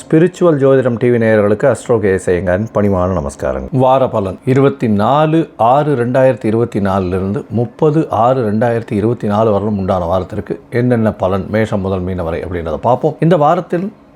Spiritual ஜோதிடம் TV நேயர்களுக்கு astro கேசையங்கன் பணிவான நமஸ்காரங்கள். வார பலன். இருபத்தி நாலு ஆறு ரெண்டாயிரத்தி இருபத்தி நாலுலேருந்து முப்பது ஆறு ரெண்டாயிரத்தி இருபத்தி நாலு வரலும் உண்டான வாரத்திற்கு என்னென்ன பலன் மேஷம் முதல் மீன வரை அப்படின்றத பார்ப்போம். இந்த வாரத்தில்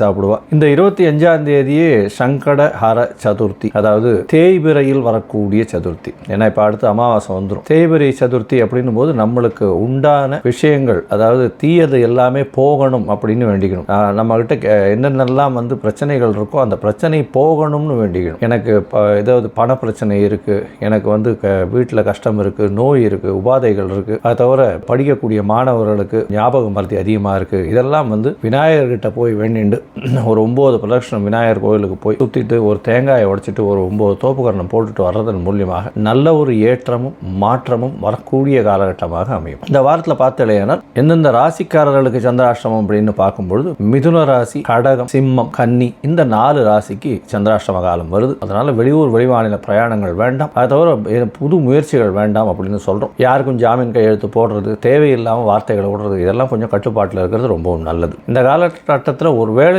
சாப்பிடுவா. இந்த இருபத்தி அஞ்சாம் தேதியே சங்கட ஹர சதுர்த்தி அதாவது தேய்பிரையில் வரக்கூடிய சதுர்த்தி. ஏன்னா இப்போ அடுத்து அமாவாசை வந்துடும் தேய்பிரை சதுர்த்தி அப்படின்னும் போது நம்மளுக்கு உண்டான விஷயங்கள் அதாவது தீயது எல்லாமே போகணும் அப்படின்னு வேண்டிக்கணும். ஆஹ் நம்ம கிட்ட கே- என்னென்னலாம் வந்து பிரச்சனைகள் இருக்கோ அந்த பிரச்சனை போகணும்னு வேண்டிக்கணும். எனக்கு ப- ஏதாவது பண பிரச்சனை இருக்கு எனக்கு வந்து வீட்டில் கஷ்டம் இருக்கு நோய் இருக்கு உபாதைகள் இருக்கு. அதை தவிர படிக்கக்கூடிய மாணவர்களுக்கு ஞாபகம் மருத்தி அதிகமாக இருக்கு. இதெல்லாம் வந்து விநாயகர்கிட்ட போய் வேண்டிண்டு ஒரு ஒம்பது பிரதட்சணம் விநாயகர் கோயிலுக்கு போய் சுற்றிட்டு ஒரு தேங்காயை உடைச்சிட்டு ஒரு ஒம்பது தோப்புக்கரணம் போட்டுட்டு வர்றதன் மூலியமாக நல்ல ஒரு ஏற்றமும் மாற்றமும் வரக்கூடிய காலகட்டமாக அமையும். இந்த வாரத்தில் பார்த்தலையானால் எந்தெந்த ராசிக்காரர்களுக்கு சந்திராஷ்டமம் அப்படின்னு பார்க்கும்பொழுது மிதுன ராசி கடகம் சிம்மம் கன்னி இந்த நாலு ராசிக்கு சந்திராஷ்டம காலம் வருது. அதனால வெளியூர் வெளிமாநில பிரயாணங்கள் வேண்டாம். அதை தவிர புது முயற்சிகள் வேண்டாம் அப்படின்னு சொல்கிறோம் யாருக்கும் ஜாமீன் கையெழுத்து போடுறது தேவையில்லாமல் வார்த்தைகளை விடுறது இதெல்லாம் கொஞ்சம் கட்டுப்பாட்டில் இருக்கிறது ரொம்பவும் நல்லது. இந்த காலகட்டத்தில் ஒருவேளை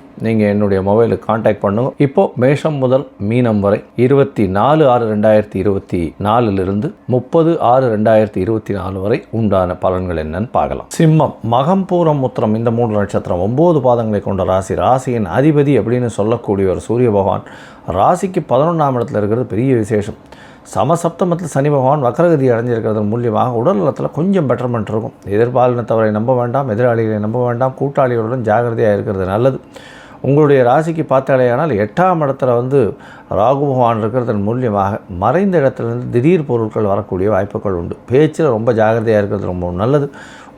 நீங்கள் என்னுடைய மொபைலுக்கு காண்டாக்ட் பண்ணுங்கள் இப்போது மேஷம் முதல் மீனம் வரை இருபத்தி நாலு ஆறு ரெண்டாயிரத்தி இருபத்தி நாலுலேருந்து முப்பது ஆறு ரெண்டாயிரத்தி இருபத்தி நாலு வரை உண்டான பலன்கள் என்னன்னு பார்க்கலாம். சிம்மம் மகம் பூரம் முத்திரம் இந்த மூன்று நட்சத்திரம் ஒம்பது பாதங்களை கொண்ட ராசி. ராசியின் அதிபதி அப்படின்னு சொல்லக்கூடிய ஒரு சூரிய பகவான் ராசிக்கு பதினொன்றாம் இடத்துல இருக்கிறது பெரிய விசேஷம். சமசப்தமத்தில் சனி பகவான் வக்கரகதி அடைஞ்சிருக்கிறது மூலியமாக உடல் நலத்தில் கொஞ்சம் பெட்டர்மெண்ட் இருக்கும். எதிர்பாலினத்தவரை நம்ப வேண்டாம் எதிராளிகளை நம்ப வேண்டாம் கூட்டாளிகளுடன் ஜாகிரதையாக இருக்கிறது நல்லது. உங்களுடைய ராசிக்கு பார்த்தாலேயானால் எட்டாம் இடத்துல வந்து ராகு பகவான் இருக்கிறதன் மூலியமாக மறைந்த இடத்துலேருந்து திடீர் பொருட்கள் வரக்கூடிய வாய்ப்புகள் உண்டு. பேச்சில் ரொம்ப ஜாகிரதையாக இருக்கிறது ரொம்ப நல்லது.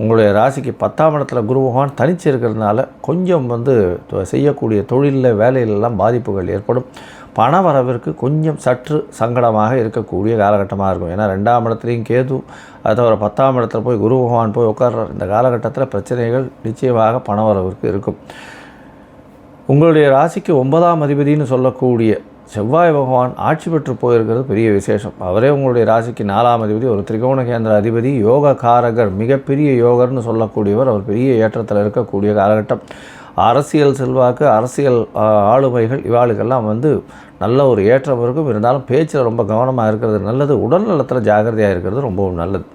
உங்களுடைய ராசிக்கு பத்தாம் இடத்துல குரு பகவான் தனிச்சு இருக்கிறதுனால கொஞ்சம் வந்து செய்யக்கூடிய தொழிலில் வேலையிலெல்லாம் பாதிப்புகள் ஏற்படும். பண வரவிற்கு கொஞ்சம் சற்று சங்கடமாக இருக்கக்கூடிய காலகட்டமாக இருக்கும். ஏன்னா ரெண்டாம் இடத்துலையும் கேது அது தவிர பத்தாம் இடத்துல போய் குரு பகவான் போய் உட்கார்றார். இந்த காலகட்டத்தில் பிரச்சனைகள் நிச்சயமாக பண வரவிற்கு இருக்கும். உங்களுடைய ராசிக்கு ஒன்பதாம் அதிபதினு சொல்லக்கூடிய செவ்வாய் பகவான் ஆட்சி பெற்று போயிருக்கிறது பெரிய விசேஷம். அவரே உங்களுடைய ராசிக்கு நாலாம் அதிபதி ஒரு திரிகோண கேந்திர அதிபதி யோக காரகர் மிகப்பெரிய யோகர்னு சொல்லக்கூடியவர். அவர் பெரிய ஏற்றத்தில் இருக்கக்கூடிய காலகட்டம். அரசியல் செல்வாக்கு அரசியல் ஆளுமைகள் இவாளுக்கெல்லாம் வந்து நல்ல ஒரு ஏற்றம் இருக்கும். இருந்தாலும் பேச்சில் ரொம்ப கவனமாக இருக்கிறது நல்லது. உடல் நலத்தில் ஜாகிரதையாக இருக்கிறது ரொம்பவும் நல்லது.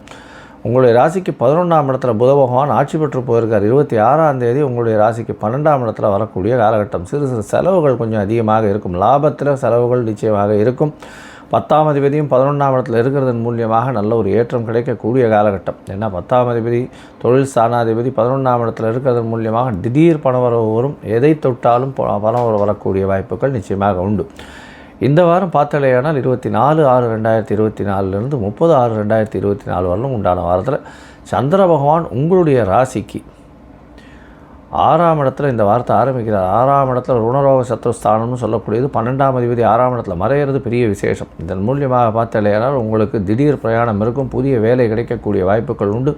உங்களுடைய ராசிக்கு பதினொன்றாம் இடத்துல புத பகவான் ஆட்சி பெற்று போயிருக்கார். இருபத்தி ஆறாம் தேதி உங்களுடைய ராசிக்கு பன்னெண்டாம் இடத்துல வரக்கூடிய காலகட்டம். சிறு சிறு செலவுகள் கொஞ்சம் அதிகமாக இருக்கும். லாபத்தில் செலவுகள் நிச்சயமாக இருக்கும். பத்தாம் அதிபதியும் பதினொன்றாம் இடத்துல இருக்கிறதன் மூலியமாக நல்ல ஒரு ஏற்றம் கிடைக்கக்கூடிய காலகட்டம். ஏன்னா பத்தாம் அதிபதி தொழில் ஸ்தானாதிபதி பதினொன்றாம் இடத்துல இருக்கிறதன் மூலியமாக திடீர் பணவரவு வரும். எதை தொட்டாலும் ப- பணவரவு வரக்கூடிய வாய்ப்புகள் நிச்சயமாக உண்டு. இந்த வாரம் பார்த்தலையானால் இருபத்தி நாலு ஆறு ரெண்டாயிரத்தி இருபத்தி நாலுலேருந்து முப்பது ஆறு ரெண்டாயிரத்தி இருபத்தி நாலு வரலும் உண்டான வாரத்தில் சந்திர பகவான் உங்களுடைய ராசிக்கு ஆறாம் இடத்துல இந்த வார்த்தை ஆரம்பிக்கிறார். ஆறாம் இடத்துல ருணரோக சத்ருஸ்தானம்னு சொல்லக்கூடியது. பன்னெண்டாம் அதிபதி ஆறாம் இடத்துல மறையிறது பெரிய விசேஷம். இதன் மூலியமாக பார்த்தலையானால் உங்களுக்கு திடீர் பிரயாணம் இருக்கும். புதிய வேலை கிடைக்கக்கூடிய வாய்ப்புகள் உண்டு.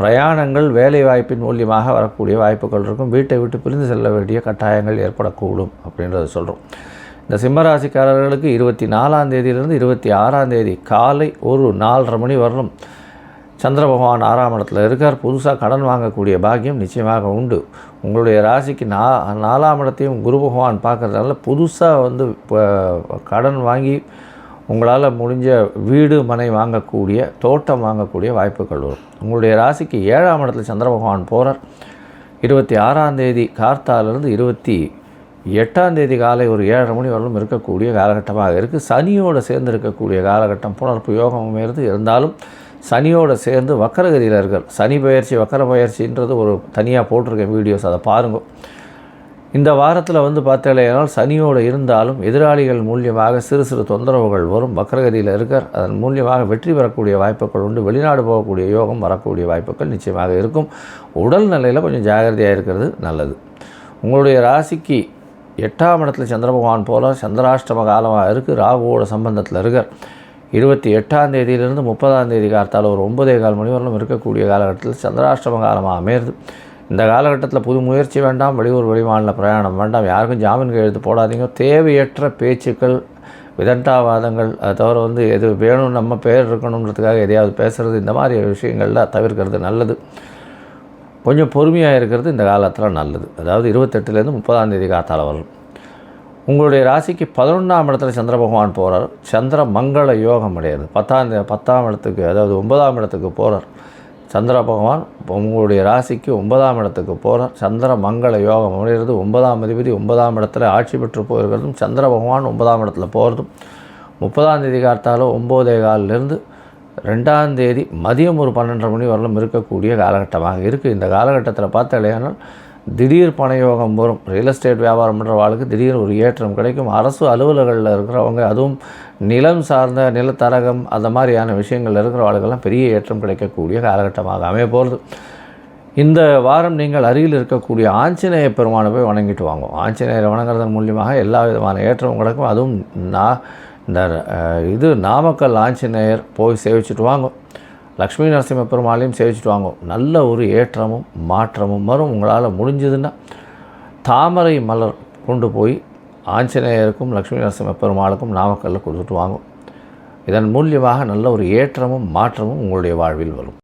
பிரயாணங்கள் வேலை வாய்ப்பின் மூலியமாக வரக்கூடிய வாய்ப்புகள் இருக்கும். வீட்டை விட்டு பிரிந்து செல்ல வேண்டிய கட்டாயங்கள் ஏற்படக்கூடும் அப்படின்றத சொல்கிறோம் இந்த சிம்மராசிக்காரர்களுக்கு இருபத்தி நாலாம் தேதியிலிருந்து இருபத்தி ஆறாம் தேதி காலை ஒரு நாலரை மணி வரணும் சந்திர பகவான் ஆறாம் இடத்துல இருக்கார். புதுசாக கடன் வாங்கக்கூடிய பாக்கியம் நிச்சயமாக உண்டு. உங்களுடைய ராசிக்கு நா நாலாம் இடத்தையும் குரு பகவான் பார்க்குறதுனால புதுசாக வந்து இப்போ கடன் வாங்கி உங்களால் முடிஞ்ச வீடு மனை வாங்கக்கூடிய தோட்டம் வாங்கக்கூடிய வாய்ப்புகள் வரும். உங்களுடைய ராசிக்கு ஏழாம் இடத்துல சந்திர பகவான் போகிறார் இருபத்தி ஆறாம் தேதி கார்த்தாலிருந்து இருபத்தி எட்டாம் தேதி காலை ஒரு ஏழரை மணி வரலும் இருக்கக்கூடிய காலகட்டமாக இருக்குது சனியோடு சேர்ந்து இருக்கக்கூடிய காலகட்டம் புனர்ப்பு யோகம் இருந்து இருந்தாலும் சனியோடு சேர்ந்து வக்கரகதியில் இருக்கார் சனி பயிற்சி வக்கர பயிற்சின்றது ஒரு தனியாக போட்டிருக்கேன் வீடியோஸ். அதை பாருங்கள் இந்த வாரத்தில் வந்து பார்த்தாலேனால் சனியோடு இருந்தாலும் எதிராளிகள் மூலியமாக சிறு சிறு தொந்தரவுகள் வரும். வக்கரகதியில் இருக்கார். அதன் மூலியமாக வெற்றி பெறக்கூடிய வாய்ப்புகள் உண்டு. வெளிநாடு போகக்கூடிய யோகம் வரக்கூடிய வாய்ப்புகள் நிச்சயமாக இருக்கும். உடல் நிலையில் கொஞ்சம் ஜாகிரதையாக இருக்கிறது நல்லது. உங்களுடைய ராசிக்கு எட்டாம் இடத்துல சந்திர பகவான் போல சந்திராஷ்டம காலமாக இருக்குது ராகுவோட சம்பந்தத்தில் இருக்கார். இருபத்தி எட்டாம் தேதியிலிருந்து முப்பதாம் தேதி காலத்தால் ஒரு ஒன்பதே கால் மணி வரலும் இருக்கக்கூடிய காலகட்டத்தில் சந்திராஷ்டம காலமாக அமையிறது. இந்த காலகட்டத்தில் புது முயற்சி வேண்டாம் வெளியூர் வெளிமாநில பிரயாணம் வேண்டாம் யாருக்கும் ஜாமீன் கையெழுத்து போடாதீங்க. தேவையற்ற பேச்சுக்கள் விதண்டாவாதங்கள் அதை தவிர வந்து எது வேணும் நம்ம பேர் இருக்கணுன்றதுக்காக எதையாவது பேசுகிறது இந்த மாதிரி விஷயங்களில் தவிர்க்கிறது நல்லது. கொஞ்சம் பொறுமையாக இருக்கிறது இந்த காலத்தில் நல்லது. அதாவது இருபத்தெட்டுலேருந்து முப்பதாம் தேதி காத்தால் வரும். உங்களுடைய ராசிக்கு பதினொன்றாம் இடத்துல சந்திர பகவான் போகிறார் சந்திர மங்கள யோகம் அடையாது. பத்தாம் பத்தாம் இடத்துக்கு அதாவது ஒன்பதாம் இடத்துக்கு போகிறார் சந்திர பகவான் உங்களுடைய ராசிக்கு ஒன்பதாம் இடத்துக்கு போகிறார் சந்திர மங்கள யோகம் அடைகிறது ஒன்பதாம் அதிபதி ஒன்பதாம் இடத்துல ஆட்சி பெற்று போயிருக்கிறதும் சந்திர பகவான் ஒன்பதாம் இடத்துல போகிறதும் முப்பதாம் தேதி காத்தாலும் ஒம்போதே காலிலிருந்து ரெண்டாம் தேதி மதியம் ஒரு பன்னெண்டரை மணி வரலும் இருக்கக்கூடிய காலகட்டமாக இருக்குது இந்த காலகட்டத்தில் பார்த்தாலேயானால் திடீர் பணயோகம் வரும். ரியல் எஸ்டேட் வியாபாரம் பண்ணுறவாளுக்கு திடீர் ஒரு ஏற்றம் கிடைக்கும். அரசு அலுவலர்களில் இருக்கிறவங்க அதுவும் நிலம் சார்ந்த நிலத்தரகம் அந்த மாதிரியான விஷயங்கள் இருக்கிறவாளுக்கெல்லாம் பெரிய ஏற்றம் கிடைக்கக்கூடிய காலகட்டமாக அமைய போகிறது இந்த வாரம் நீங்கள் அருகில் இருக்கக்கூடிய ஆஞ்சநேய பெருமானை போய் வணங்கிட்டு வாங்க. ஆஞ்சநேயரை வணங்குறதன் மூலியமாக எல்லா விதமான ஏற்றமும் கிடைக்கும். அதுவும் நான் இந்த இது நாமக்கல் ஆஞ்சநேயர் போய் சேவிச்சுட்டு வாங்க. லக்ஷ்மி நரசிம்ம பெருமாளையும் சேவிச்சுட்டு வாங்க. நல்ல ஒரு ஏற்றமும் மாற்றமும் வரும் உங்களால் முடிஞ்சதுன்னா. தாமரை மலர் கொண்டு போய் ஆஞ்சநேயருக்கும் லக்ஷ்மி நரசிம்ம பெருமாளுக்கும் நாமக்கல்லில் கொடுத்துட்டு வாங்க. இதன் மூலியமாக நல்ல ஒரு ஏற்றமும் மாற்றமும் உங்களுடைய வாழ்வில் வரும்.